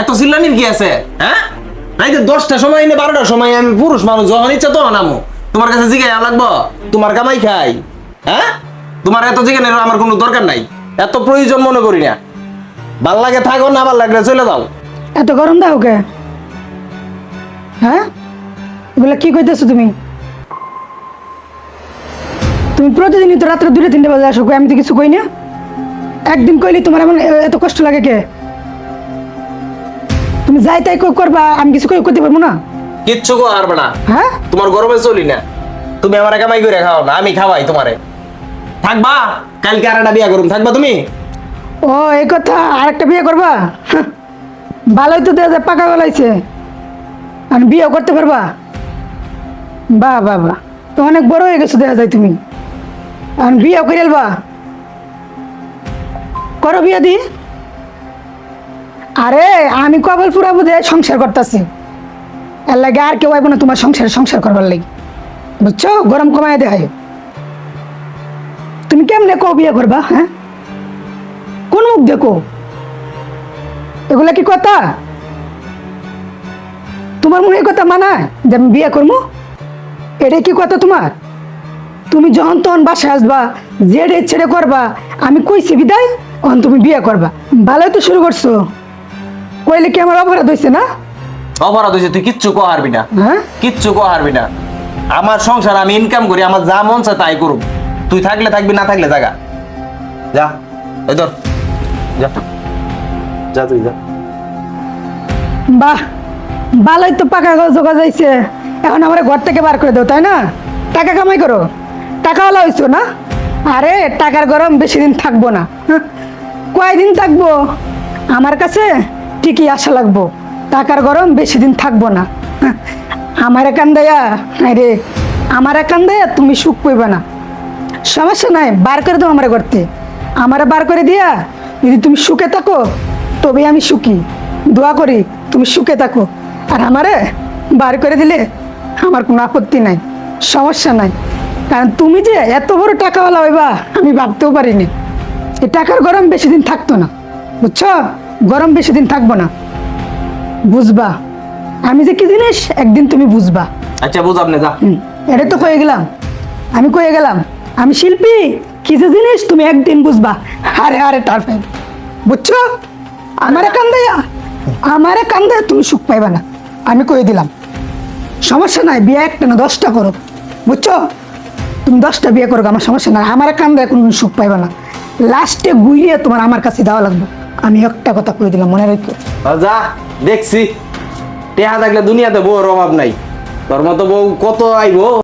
এত হ্যাঁ? তো দশটা সময় সময় আমি পুরুষ মানুষ, যখন ইচ্ছা তখন আমো। তোমার কাছে জিগাই লাগবো? তোমার কামাই খাই। হ্যাঁ? তোমার এত আমার কোনো দরকার নাই। এত প্রয়োজন মনে করি না। ভালো লাগে থাকো, না ভালো লাগলে চলে যাও। এত গরম দাও কে? হ্যাঁ? এগুলা কি কইতেছো তুমি? তুমি প্রতিদিনই তো রাত্রে দুটো তিনটে বাজে আসো আমি তো কিছু কই না। একদিন কইলি তোমার এমন এত কষ্ট লাগে কে? তুমি যাই তাই কই করবা আমি কিছু কই করতে পারব না? কিচ্ছু কো হারবে না হ্যাঁ? তোমার গরমে চলি না। তুমি আমার কামাই করে খাও না আমি খাওয়াই তোমারে। থাকবা? কালকে আর একটা বিয়া করুম। থাকবা তুমি? ও এই কথা আরেকটা বিয়ে করবা? ভালোই তো দেওয়া যায় পাকা গলাইছে আর বিয়ে করতে পারবা? বাহ বাহ বাহ তো অনেক বড় হয়ে গেছো দেখা যায় তুমি। আর বিয়ে করে এলবা করো বিয়ে দি। আরে, আমি কবল পুরাবো দে সংসার করতেছি। এর লাগে আর কেউ আইব না তোমার সংসার সংসার করবার লাগে। বুঝছ? গরম কমায় দেয় তুমি কেমনে কো বিয়ে করবা হ্যাঁ? কোন মুখ দেখো এগুলা কি কথা? তোমার মনে কথা মানায় যে আমি বিয়ে করব এটা কি কথা তোমার? তুমি যখন তখন বাসায় আসবা জেডে ছেড়ে করবা, আমি কইছি বিদায় তখন তুমি বিয়ে করবা। ভালোই তো শুরু করছ। কইলে কি আমার অপরাধ হয়েছে না? অপরাধ হয়েছে তুই কিচ্ছু কো হারবি না। হ্যাঁ? কিচ্ছু কো হারবি না। আমার সংসার আমি ইনকাম করি আমার যা মন চায় তাই করুম তুই থাকলে থাকবি না থাকলে জাগা। যা ওই ধর। যা। যা তুই যা। বাহ ভালোই তো পাকা জোগা যাইছে এখন আমার ঘর থেকে বার করে দাও তাই না? টাকা কামাই করো। টাকাওয়ালা হইছো না? আরে টাকার গরম বেশি দিন থাকব না। হ্যাঁ, কয়দিন থাকব? আমার কাছে ঠিকই আশা লাগবো। টাকার গরম বেশি দিন থাকব না। আমার কান্দাইয়া রে, আমার একান দেয়া তুমি সুখ পাইবে না। সমস্যা নাই, বার করে দাও আমার করতে আমারে বার করে দিয়া, যদি তুমি সুখে থাকো, তবে আমি সুখী। দোয়া করি, তুমি সুখে থাকো। আর আমারে বার করে দিলে আমার কোনো আপত্তি নাই, সমস্যা নাই। কারণ তুমি যে এত বড় টাকাওয়ালা হইবা, আমি ভাবতেও পারিনি। এই টাকার গরম বেশি দিন থাকতো না, বুঝছ? গরম বেশি দিন থাকব না। বুঝবা। আমি যে কি জিনিস একদিন তুমি বুঝবা। আচ্ছা বুঝ আপনি যা। এটা তো কয়ে গেলাম। আমি কয়ে গেলাম আমি শিল্পী কিছু জিনিস তুমি একদিন বুঝবা। আরে আরে টারফেন বুঝছ? আমারে কান্দাইয়া আমারে কান্দাইয়া তুমি সুখ পাইবা না। আমি কয়ে দিলাম সমস্যা নাই বিয়ে একটা না দশটা করো বুঝছ? তুমি দশটা বিয়ে করো আমার সমস্যা নাই। আমার কান্দায় কোনো সুখ পাইবা না। লাস্টে গুইয়ে তোমার আমার কাছে দেওয়া লাগবে। আমি একটা কথা কই দিলাম, মনে রাখো। যা, দেখছি। টেহা থাকলে দুনিয়াতে বউর অভাব নাই। তোর মতো বউ কত আইবো?